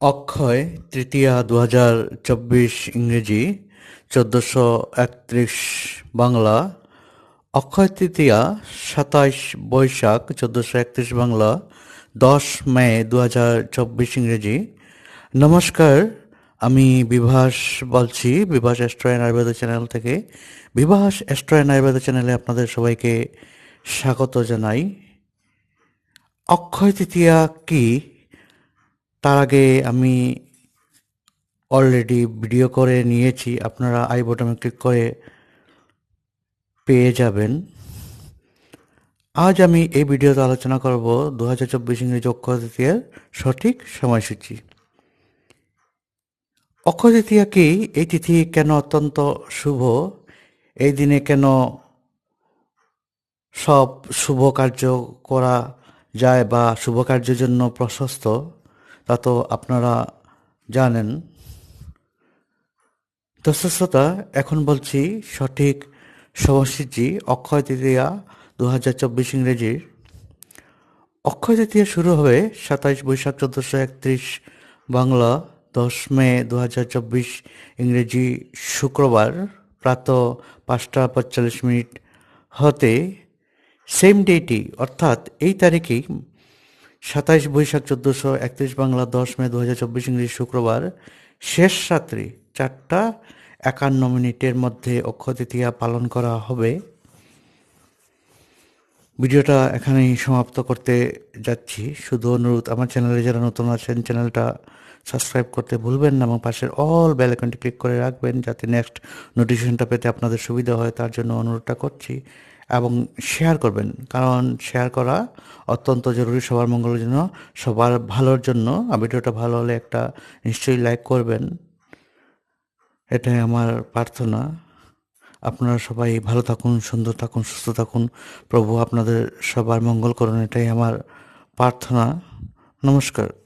অক্ষয়, তৃতীয়া দু হাজার চব্বিশ ইংরেজি, চোদ্দোশো একত্রিশ বাংলা। অক্ষয় তৃতীয়া, সাতাইশ বৈশাখ, চোদ্দোশো একত্রিশ বাংলা। দশ মে দু হাজার চব্বিশ ইংরেজি। নমস্কার, আমি বিভাস বলছি, Bibhas astro and Ayurveda channel থেকে। বিভাস অ্যাস্ট্রো অ্যান্ড আয়ুর্বেদ চ্যানেলে আপনাদের সবাইকে স্বাগত জানাই। অক্ষয় তৃতীয়া কি? তার আগে আমি অলরেডি ভিডিও করে নিয়েছি, আপনারা আই বটনে ক্লিক করে পেয়ে যাবেন। আজ আমি এই ভিডিওতে আলোচনা করব দু হাজার চব্বিশ ইংরেজি অক্ষয় সঠিক সময়সূচি। অক্ষয় কি? এই তিথি কেন অত্যন্ত শুভ? এই দিনে কেন সব শুভ কার্য করা যায় বা শুভ কার্যের জন্য প্রশস্ত? তা তো আপনারা জানেন। দর্শকতা এখন বলছি সঠিক সময়সূচি, অক্ষয় তৃতীয়া দু হাজার চব্বিশ ইংরেজির অক্ষয় তৃতীয়া শুরু হবে সাতাইশ বৈশাখ চোদ্দোশো একত্রিশ বাংলা, দশ মে দু হাজার চব্বিশ ইংরেজি শুক্রবার, প্রাত পাঁচটা পঁয়তাল্লিশ মিনিট হতে। সেম ডেটই অর্থাৎ এই তারিখেই সাতাইশ বৈশাখ চোদ্দোশো একত্রিশ বাংলা দশ মে দু হাজার চব্বিশ ইংরেজি শুক্রবার, শেষ রাত্রি চারটা একান্ন মিনিটের মধ্যে অক্ষয় তৃতীয়া পালন করা হবে। ভিডিওটা এখানেই সমাপ্ত করতে যাচ্ছি। শুধু অনুরোধ, আমার চ্যানেলে যারা নতুন আছেন, চ্যানেলটা সাবস্ক্রাইব করতে ভুলবেন না এবং পাশের অল বেল আইকনটি ক্লিক করে রাখবেন যাতে নেক্সট নোটিফিকেশনটা পেতে আপনাদের সুবিধা হয়, তার জন্য অনুরোধটা করছি। এবং শেয়ার করবেন। কারণ শেয়ার করা অত্যন্ত জরুরি সবার মঙ্গলের জন্য, সবার ভালোর জন্য। ভিডিওটা ভালো হলে একটা নিশ্চয়ই লাইক করবেন। এটাই আমার প্রার্থনা। আপনারা সবাই ভালো থাকুন, সুন্দর থাকুন, সুস্থ থাকুন। প্রভু আপনাদের সবার মঙ্গল করুন, এটাই আমার প্রার্থনা। নমস্কার।